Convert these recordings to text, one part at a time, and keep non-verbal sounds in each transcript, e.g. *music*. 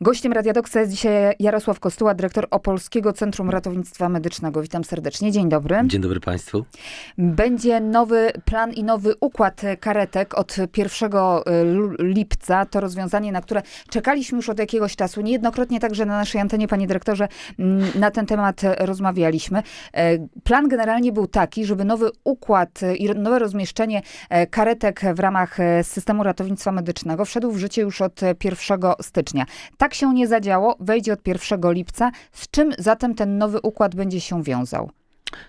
Gościem Radia Doksa jest dzisiaj Jarosław Kostuła, dyrektor Opolskiego Centrum Ratownictwa Medycznego. Witam serdecznie. Dzień dobry. Dzień dobry Państwu. Będzie nowy plan i nowy układ karetek od 1 lu- lipca. To rozwiązanie, na które czekaliśmy już od jakiegoś czasu. Niejednokrotnie także na naszej antenie, panie dyrektorze, mm, na ten temat rozmawialiśmy. E, Plan generalnie był taki, żeby nowy układ e, i nowe rozmieszczenie e, karetek w ramach e, systemu ratownictwa medycznego wszedł w życie już od e, 1 stycznia. Tak się nie zadziało, wejdzie od 1 lipca. Z czym zatem ten nowy układ będzie się wiązał?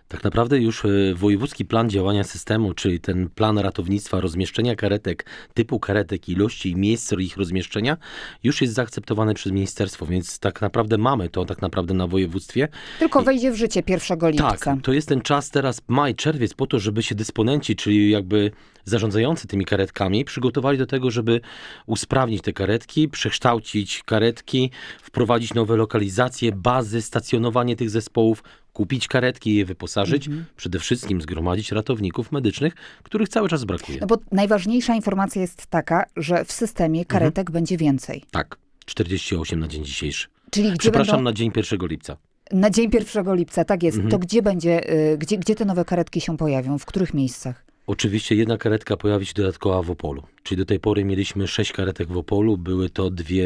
Tak naprawdę już e, wojewódzki plan działania systemu, czyli ten plan ratownictwa, rozmieszczenia karetek, typu karetek, ilości i miejsc ich rozmieszczenia, już jest zaakceptowany przez ministerstwo, więc tak naprawdę mamy to tak naprawdę na województwie. Tylko wejdzie w życie 1 lipca. Tak, to jest ten czas teraz, maj, czerwiec, po to, żeby się dysponenci, czyli jakby zarządzający tymi karetkami, przygotowali do tego, żeby usprawnić te karetki, przekształcić karetki, wprowadzić nowe lokalizacje, bazy, stacjonowanie tych zespołów, kupić karetki i je wyposażyć, przede wszystkim zgromadzić ratowników medycznych, których cały czas brakuje. No bo najważniejsza informacja jest taka, że w systemie karetek będzie więcej. Tak, 48 na dzień dzisiejszy. Czyli gdzie Przepraszam, będą... na dzień 1 lipca. Na dzień 1 lipca, tak jest. Mhm. To gdzie będzie, y, gdzie, gdzie te nowe karetki się pojawią? W których miejscach? Oczywiście jedna karetka pojawi się dodatkowa w Opolu. Czyli do tej pory mieliśmy sześć karetek w Opolu. Były to dwie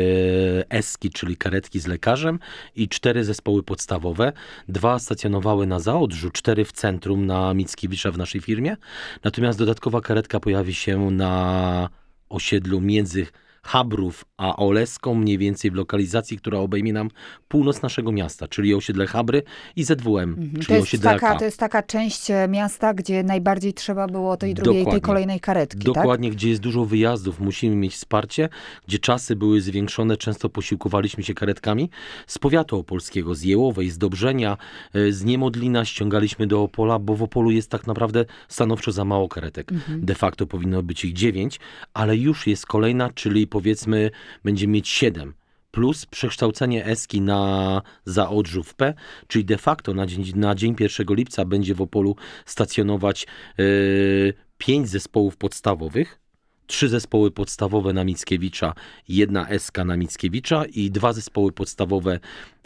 eski, czyli karetki z lekarzem i cztery zespoły podstawowe. Dwa stacjonowały na Zaodrzu, cztery w centrum na Mickiewicza w naszej firmie. Natomiast dodatkowa karetka pojawi się na osiedlu między Habrów a Oleską, mniej więcej w lokalizacji, która obejmie nam północ naszego miasta, czyli osiedle Habry i ZWM, Mhm. czyli To jest, osiedle taka, AK. to jest taka część e, miasta, gdzie najbardziej trzeba było tej drugiej, tej Dokładnie. kolejnej karetki, tak? Dokładnie, gdzie jest dużo wyjazdów, musimy mieć wsparcie, gdzie czasy były zwiększone, często posiłkowaliśmy się karetkami z powiatu opolskiego, z Jełowej, z Dobrzenia, e, z Niemodlina ściągaliśmy do Opola, bo w Opolu jest tak naprawdę stanowczo za mało karetek. Mhm. De facto powinno być ich dziewięć, ale już jest kolejna, czyli powiedzmy będziemy mieć siedem. Plus przekształcenie Eski na Zaodrzów P, czyli de facto na dzień, na dzień 1 lipca będzie w Opolu stacjonować e, pięć zespołów podstawowych, trzy zespoły podstawowe na Mickiewicza, jedna SK na Mickiewicza i dwa zespoły podstawowe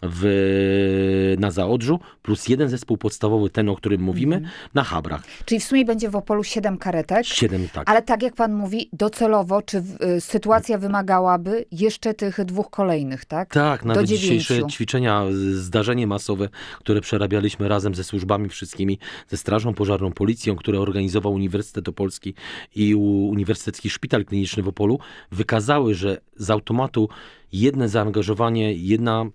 w, na Zaodrzu, plus jeden zespół podstawowy, ten o którym mówimy, na Habrach. Czyli w sumie będzie w Opolu siedem karetek. Siedem tak. Ale tak jak pan mówi, docelowo, czy y, sytuacja wymagałaby jeszcze tych dwóch kolejnych, tak? Tak, nawet dzisiejsze ćwiczenia, z- zdarzenie masowe, które przerabialiśmy razem ze służbami wszystkimi, ze Strażą Pożarną, Policją, które organizował Uniwersytet Opolski i Uniwersytecki Szpital Kliniczny w Opolu, wykazały, że z automatu jedno zaangażowanie, jedna,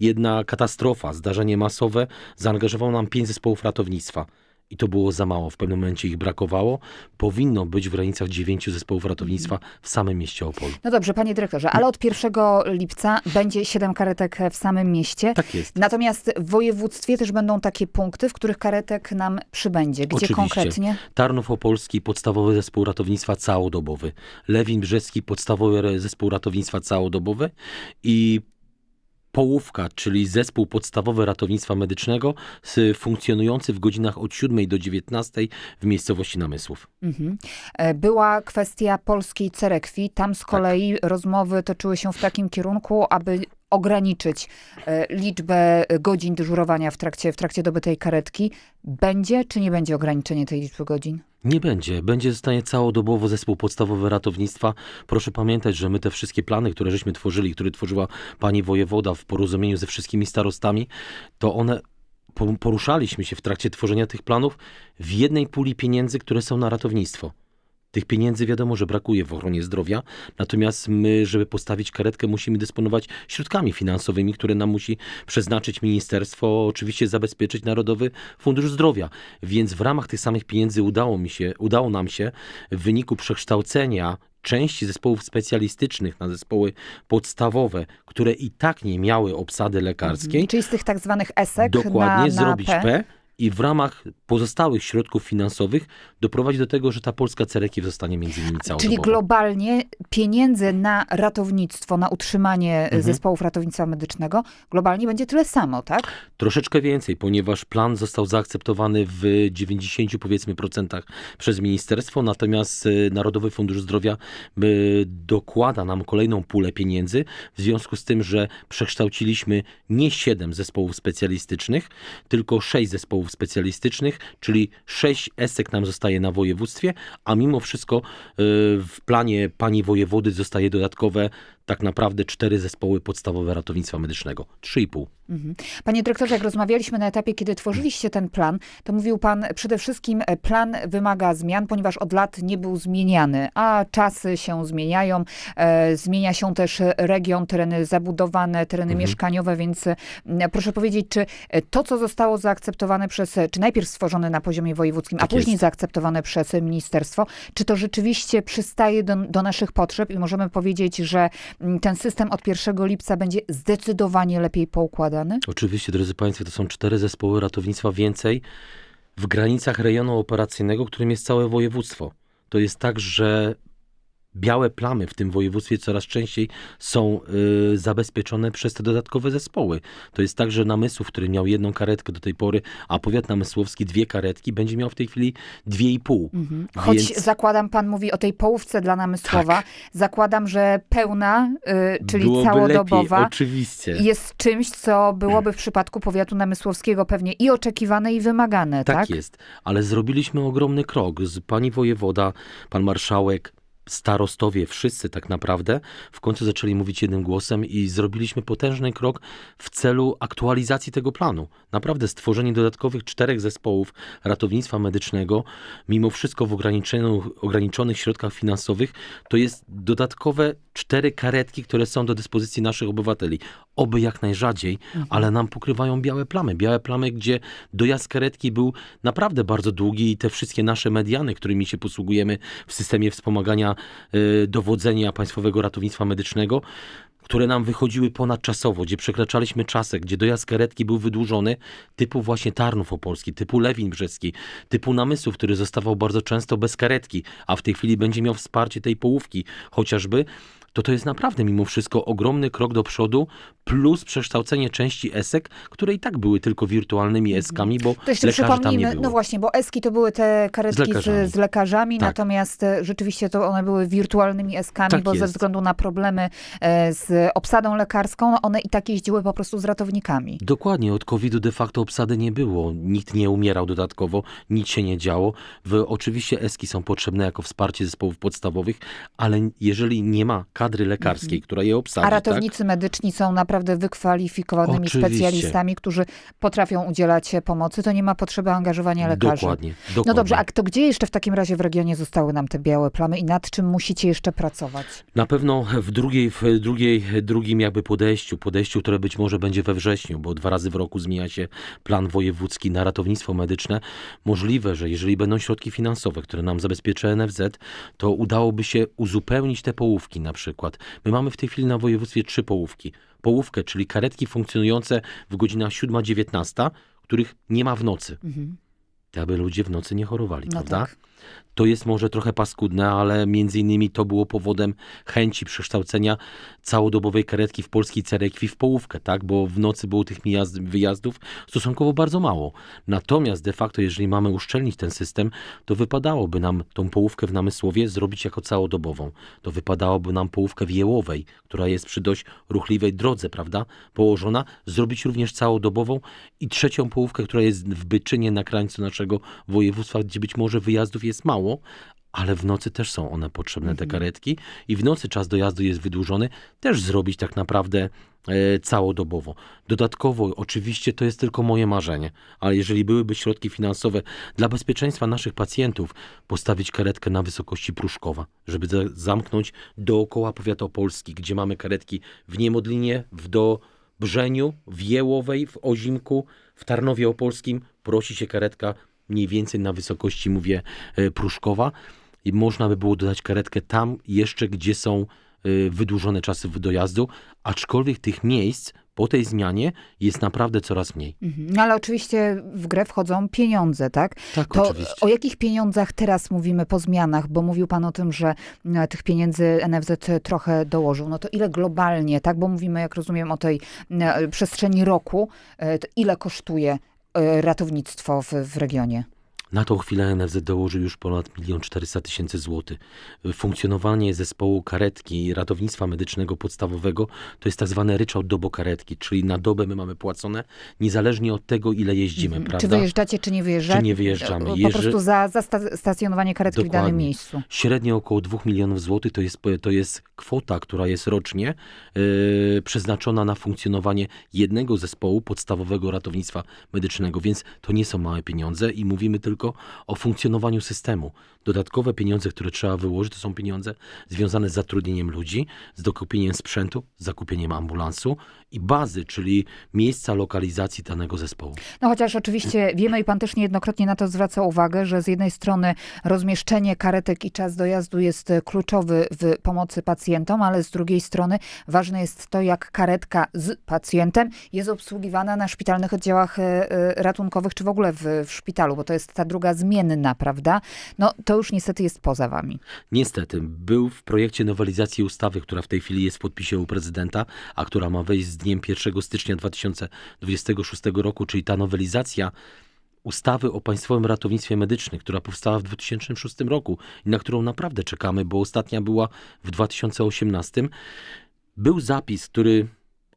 jedna katastrofa, zdarzenie masowe zaangażowało nam pięć zespołów ratownictwa. I to było za mało, w pewnym momencie ich brakowało. Powinno być w granicach dziewięciu zespołów ratownictwa w samym mieście Opolu. No dobrze, panie dyrektorze, ale od 1 lipca będzie siedem karetek w samym mieście. Tak jest. Natomiast w województwie też będą takie punkty, w których karetek nam przybędzie. Gdzie Oczywiście. konkretnie? Tarnów Opolski, podstawowy zespół ratownictwa całodobowy. Lewin Brzeski, podstawowy zespół ratownictwa całodobowy i Połówka, czyli zespół podstawowy ratownictwa medycznego, funkcjonujący w godzinach od 7 do 19 w miejscowości Namysłów. Mhm. E, Była kwestia polskiej cerekwi. Tam z kolei rozmowy toczyły się w takim kierunku, aby ograniczyć e, liczbę godzin dyżurowania w trakcie, w trakcie doby tej karetki. Będzie czy nie będzie ograniczenie tej liczby godzin? Nie będzie. Będzie zostanie całodobowo zespół podstawowy ratownictwa. Proszę pamiętać, że my te wszystkie plany, które żeśmy tworzyli, które tworzyła pani wojewoda w porozumieniu ze wszystkimi starostami, to one po- poruszaliśmy się w trakcie tworzenia tych planów w jednej puli pieniędzy, które są na ratownictwo. Tych pieniędzy wiadomo, że brakuje w ochronie zdrowia, natomiast my, żeby postawić karetkę, musimy dysponować środkami finansowymi, które nam musi przeznaczyć ministerstwo, oczywiście zabezpieczyć Narodowy Fundusz Zdrowia. Więc w ramach tych samych pieniędzy udało, mi się, udało nam się w wyniku przekształcenia części zespołów specjalistycznych na zespoły podstawowe, które i tak nie miały obsady lekarskiej, Czyli z tych tak zwanych esek dokładnie na, na zrobić P. P i w ramach pozostałych środków finansowych doprowadzić do tego, że ta polska cerekiew zostanie między innymi całodobowa. Czyli globalnie pieniędzy na ratownictwo, na utrzymanie Mhm. zespołów ratownictwa medycznego, globalnie będzie tyle samo, tak? Troszeczkę więcej, ponieważ plan został zaakceptowany w 90 powiedzmy procentach przez ministerstwo, natomiast y, Narodowy Fundusz Zdrowia y, dokłada nam kolejną pulę pieniędzy w związku z tym, że przekształciliśmy nie 7 zespołów specjalistycznych, tylko 6 zespołów specjalistycznych, czyli 6 esek nam zostaje na województwie, a mimo wszystko y, w planie pani wojewody zostaje dodatkowe tak naprawdę 4 zespoły podstawowe ratownictwa medycznego. 3,5. Mhm. Panie dyrektorze, jak rozmawialiśmy na etapie, kiedy tworzyliście ten plan, to mówił pan przede wszystkim, e, plan wymaga zmian, ponieważ od lat nie był zmieniany, a czasy się zmieniają, e, zmienia się też region, tereny zabudowane, tereny Mhm. mieszkaniowe, więc e, proszę powiedzieć, czy to, co zostało zaakceptowane przez, czy najpierw stworzone na poziomie wojewódzkim, a Tak później jest. zaakceptowane przez ministerstwo, czy to rzeczywiście przystaje do, do naszych potrzeb i możemy powiedzieć, że mm, ten system od 1 lipca będzie zdecydowanie lepiej poukładany? Oczywiście, drodzy Państwo, to są cztery zespoły ratownictwa więcej w granicach rejonu operacyjnego, którym jest całe województwo. To jest tak, że białe plamy w tym województwie coraz częściej są y, zabezpieczone przez te dodatkowe zespoły. To jest tak, że Namysłów, który miał jedną karetkę do tej pory, a powiat namysłowski dwie karetki, będzie miał w tej chwili dwie i pół. Mhm. Choć Więc- Tak. zakładam, pan mówi o tej połówce dla Namysłowa, zakładam, że pełna, y, czyli Byłoby całodobowa, lepiej, oczywiście. jest czymś, co byłoby w przypadku powiatu namysłowskiego pewnie i oczekiwane, i wymagane, tak? Tak jest, ale zrobiliśmy ogromny krok. Z pani wojewoda, pan marszałek, starostowie, wszyscy tak naprawdę w końcu zaczęli mówić jednym głosem i zrobiliśmy potężny krok w celu aktualizacji tego planu. Naprawdę stworzenie dodatkowych czterech zespołów ratownictwa medycznego, mimo wszystko w ograniczonych, środkach finansowych, to jest dodatkowe cztery karetki, które są do dyspozycji naszych obywateli. Oby jak najrzadziej, ale nam pokrywają białe plamy. Białe plamy, gdzie dojazd karetki był naprawdę bardzo długi i te wszystkie nasze mediany, którymi się posługujemy w systemie wspomagania y, dowodzenia Państwowego Ratownictwa Medycznego, które nam wychodziły ponadczasowo, gdzie przekraczaliśmy czasy, gdzie dojazd karetki był wydłużony, typu właśnie Tarnów Opolski, typu Lewin Brzeski, typu Namysłów, który zostawał bardzo często bez karetki, a w tej chwili będzie miał wsparcie tej połówki chociażby, to to jest naprawdę mimo wszystko ogromny krok do przodu, plus przekształcenie części ESEK, które i tak były tylko wirtualnymi eskami, bo To jeszcze lekarzy tam nie było. no właśnie, bo eski to były te karetki z lekarzami. z, lekarzami, Tak. natomiast e, rzeczywiście to one były wirtualnymi eskami, Tak bo ze jest. względu na problemy e, z obsadą lekarską, no one i tak jeździły po prostu z ratownikami. Dokładnie, od COVID-u de facto obsady nie było. Nikt nie umierał dodatkowo, nic się nie działo. W, oczywiście eski są potrzebne jako wsparcie zespołów podstawowych, ale jeżeli nie ma kadry lekarskiej, która je obsadzi, A tak? ratownicy medyczni są naprawdę wykwalifikowanymi Oczywiście. specjalistami, którzy potrafią udzielać pomocy, to nie ma potrzeby angażowania lekarzy. Dokładnie, dokładnie. No dobrze, a to gdzie jeszcze w takim razie w regionie zostały nam te białe plamy i nad czym musicie jeszcze pracować? Na pewno w drugiej, w drugiej, drugim jakby podejściu, podejściu, które być może będzie we wrześniu, bo dwa razy w roku zmienia się plan wojewódzki na ratownictwo medyczne. Możliwe, że jeżeli będą środki finansowe, które nam zabezpieczy NFZ, to udałoby się uzupełnić te połówki na przykład. My mamy w tej chwili na województwie trzy połówki. Połówkę, czyli karetki funkcjonujące w godzinach 7-19, których nie ma w nocy. Mhm. To aby ludzie w nocy nie chorowali, No prawda? tak. To jest może trochę paskudne, ale między innymi to było powodem chęci przekształcenia całodobowej karetki w polskiej cerekwi w połówkę, tak? Bo w nocy było tych wyjazdów stosunkowo bardzo mało. Natomiast de facto, jeżeli mamy uszczelnić ten system, to wypadałoby nam tą połówkę w Namysłowie zrobić jako całodobową. To wypadałoby nam połówkę w Jełowej, która jest przy dość ruchliwej drodze, prawda? Położona, zrobić również całodobową i trzecią połówkę, która jest w Byczynie na krańcu naszego województwa, gdzie być może wyjazdów jest mało, ale w nocy też są one potrzebne, te karetki. I w nocy czas dojazdu jest wydłużony, też zrobić tak naprawdę e, całodobowo. Dodatkowo, oczywiście to jest tylko moje marzenie, ale jeżeli byłyby środki finansowe dla bezpieczeństwa naszych pacjentów, postawić karetkę na wysokości Pruszkowa, żeby za- zamknąć dookoła powiatu opolski, gdzie mamy karetki w Niemodlinie, w Dobrzeniu, w Jełowej, w Ozimku, w Tarnowie Opolskim, prosi się karetka mniej więcej na wysokości, mówię, e, Pruszkowa i można by było dodać karetkę tam jeszcze, gdzie są y, wydłużone czasy dojazdu, aczkolwiek tych miejsc Po tej zmianie jest naprawdę coraz mniej. Mhm. No ale oczywiście w grę wchodzą pieniądze, tak? Tak, To oczywiście. o jakich pieniądzach teraz mówimy po zmianach? Bo mówił pan o tym, że e, tych pieniędzy NFZ trochę dołożył. No to ile globalnie, tak? Bo mówimy, jak rozumiem, o tej e, przestrzeni roku. E, To ile kosztuje e, ratownictwo w, w regionie? Na tą chwilę NFZ dołożył już ponad 1 400 tysięcy złotych. Funkcjonowanie zespołu karetki ratownictwa medycznego podstawowego to jest tak zwany ryczałt dobokaretki, czyli na dobę my mamy płacone niezależnie od tego, ile jeździmy, Mhm. prawda? Czy wyjeżdżacie, czy nie wyjeżdżacie? Czy nie wyjeżdżamy. Po Jeży- prostu za, za sta- stacjonowanie karetki w danym Dokładnie. miejscu. Średnio około 2 milionów złotych to jest, to jest kwota, która jest rocznie e, przeznaczona na funkcjonowanie jednego zespołu podstawowego ratownictwa medycznego, więc to nie są małe pieniądze i mówimy tylko o funkcjonowaniu systemu. Dodatkowe pieniądze, które trzeba wyłożyć, to są pieniądze związane z zatrudnieniem ludzi, z dokupieniem sprzętu, z zakupieniem ambulansu i bazy, czyli miejsca lokalizacji danego zespołu. No chociaż oczywiście wiemy i pan też niejednokrotnie na to zwraca uwagę, że z jednej strony rozmieszczenie karetek i czas dojazdu jest kluczowy w pomocy pacjentom, ale z drugiej strony ważne jest to, jak karetka z pacjentem jest obsługiwana na szpitalnych oddziałach e, e, ratunkowych, czy w ogóle w, w szpitalu, bo to jest ta druga zmienna, prawda? No to już niestety jest poza wami. Niestety, był w projekcie nowelizacji ustawy, która w tej chwili jest w podpisie u prezydenta, a która ma wejść z dniem 1 stycznia 2026 roku, czyli ta nowelizacja ustawy o Państwowym Ratownictwie Medycznym, która powstała w 2006 roku i na którą naprawdę czekamy, bo ostatnia była w 2018. Był zapis, który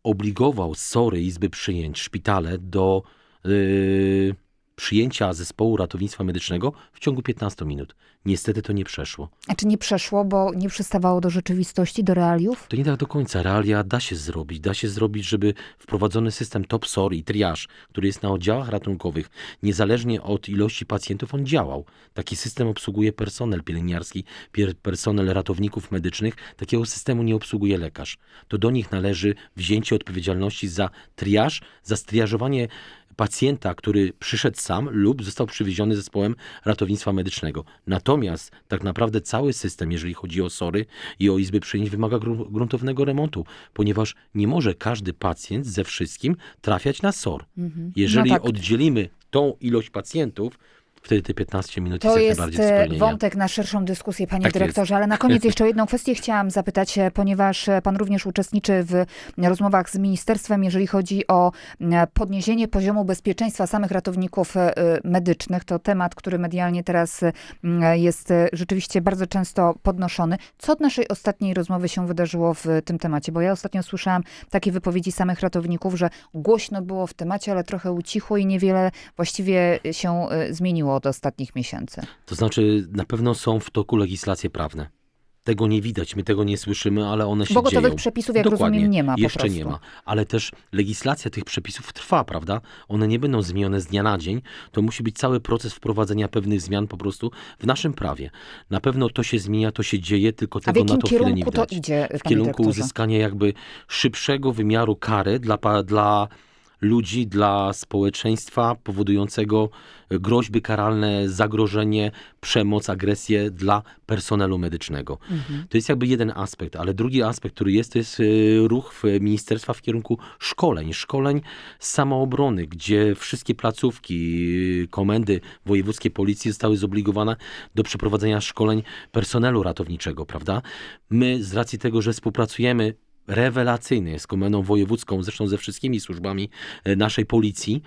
obligował SORY, Izby Przyjęć, szpitale do yy, przyjęcia zespołu ratownictwa medycznego w ciągu 15 minut. Niestety to nie przeszło. A czy nie przeszło, bo nie przystawało do rzeczywistości, do realiów? To nie tak do końca. Realia da się zrobić. Da się zrobić, żeby wprowadzony system TOPSOR i triaż, który jest na oddziałach ratunkowych, niezależnie od ilości pacjentów, on działał. Taki system obsługuje personel pielęgniarski, personel ratowników medycznych. Takiego systemu nie obsługuje lekarz. To do nich należy wzięcie odpowiedzialności za triaż, za striażowanie pacjenta, który przyszedł sam lub został przywieziony zespołem ratownictwa medycznego. Natomiast tak naprawdę cały system, jeżeli chodzi o SORy i o izby przyjęć, wymaga gru- gruntownego remontu, ponieważ nie może każdy pacjent ze wszystkim trafiać na SOR. Mhm. Jeżeli No tak. oddzielimy tą ilość pacjentów, wtedy te 15 minut To jest jak jest e, wątek na szerszą dyskusję, panie Tak jest. dyrektorze, ale na *laughs* koniec jeszcze o jedną kwestię chciałam zapytać, e, ponieważ e, pan również uczestniczy w rozmowach z ministerstwem, jeżeli chodzi o podniesienie poziomu bezpieczeństwa samych ratowników medycznych. To temat, który medialnie teraz jest rzeczywiście bardzo często podnoszony. Co od naszej ostatniej rozmowy się wydarzyło w tym temacie? Bo ja ostatnio słyszałam takie wypowiedzi samych ratowników, że głośno było w temacie, ale trochę ucichło i niewiele właściwie się e, zmieniło od ostatnich miesięcy. To znaczy, na pewno są w toku legislacje prawne. Tego nie widać, my tego nie słyszymy, ale one się Bo gotowych dzieją. przepisów, jak Dokładnie. rozumiem, nie ma Jeszcze prostu. nie ma. Ale też legislacja tych przepisów trwa, prawda? One nie będą zmienione z dnia na dzień. To musi być cały proces wprowadzenia pewnych zmian po prostu w naszym prawie. Na pewno to się zmienia, to się dzieje, tylko A tego na to chwilę nie kierunku to widać. idzie, w kierunku dyrektorze? uzyskania jakby szybszego wymiaru kary dla, dla ludzi, dla społeczeństwa powodującego groźby karalne, zagrożenie, przemoc, agresję dla personelu medycznego. Mhm. To jest jakby jeden aspekt, ale drugi aspekt, który jest, to jest y, ruch w ministerstwa w kierunku szkoleń, szkoleń samoobrony, gdzie wszystkie placówki, komendy wojewódzkie policji zostały zobligowane do przeprowadzenia szkoleń personelu ratowniczego, prawda? My z racji tego, że współpracujemy rewelacyjnie z komendą wojewódzką, zresztą ze wszystkimi służbami e, naszej policji,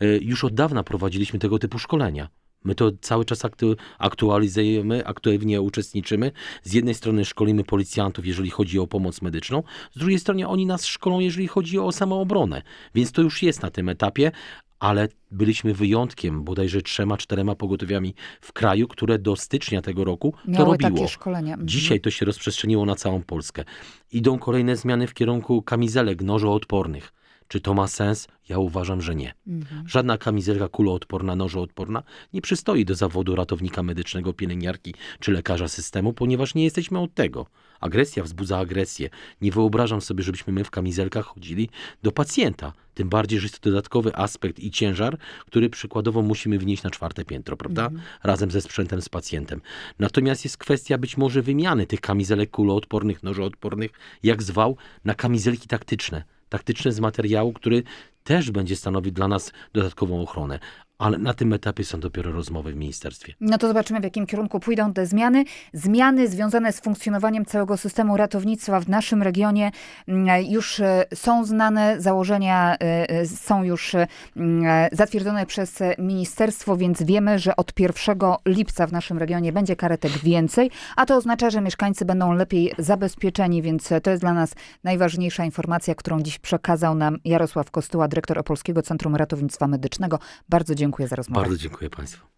e, już od dawna prowadziliśmy tego typu szkolenia. My to cały czas aktu- aktualizujemy, aktywnie uczestniczymy. Z jednej strony szkolimy policjantów, jeżeli chodzi o pomoc medyczną, z drugiej strony oni nas szkolą, jeżeli chodzi o samoobronę. Więc to już jest na tym etapie, ale byliśmy wyjątkiem, bodajże trzema, czterema pogotowiami w kraju, które do stycznia tego roku to Miały robiło. takie szkolenia. Mhm. Dzisiaj to się rozprzestrzeniło na całą Polskę. Idą kolejne zmiany w kierunku kamizelek nożoodpornych. Czy to ma sens? Ja uważam, że nie. Mhm. Żadna kamizelka kuloodporna, nożoodporna nie przystoi do zawodu ratownika medycznego, pielęgniarki czy lekarza systemu, ponieważ nie jesteśmy od tego. Agresja wzbudza agresję. Nie wyobrażam sobie, żebyśmy my w kamizelkach chodzili do pacjenta. Tym bardziej, że jest to dodatkowy aspekt i ciężar, który przykładowo musimy wnieść na czwarte piętro, prawda? Razem ze sprzętem, z pacjentem. Natomiast jest kwestia być może wymiany tych kamizelek kuloodpornych, nożoodpornych, jak zwał, na kamizelki taktyczne. Taktyczne z materiału, który też będzie stanowił dla nas dodatkową ochronę. Ale na tym etapie są dopiero rozmowy w ministerstwie. No to zobaczymy, w jakim kierunku pójdą te zmiany. Zmiany związane z funkcjonowaniem całego systemu ratownictwa w naszym regionie mm, już e, są znane, założenia e, e, są już mm, zatwierdzone przez ministerstwo, więc wiemy, że od 1 lipca w naszym regionie będzie karetek więcej, a to oznacza, że mieszkańcy będą lepiej zabezpieczeni, więc to jest dla nas najważniejsza informacja, którą dziś przekazał nam Jarosław Kostuła, dyrektor Opolskiego Centrum Ratownictwa Medycznego. Bardzo dziękuję za rozmowę. Bardzo dziękuję Państwu.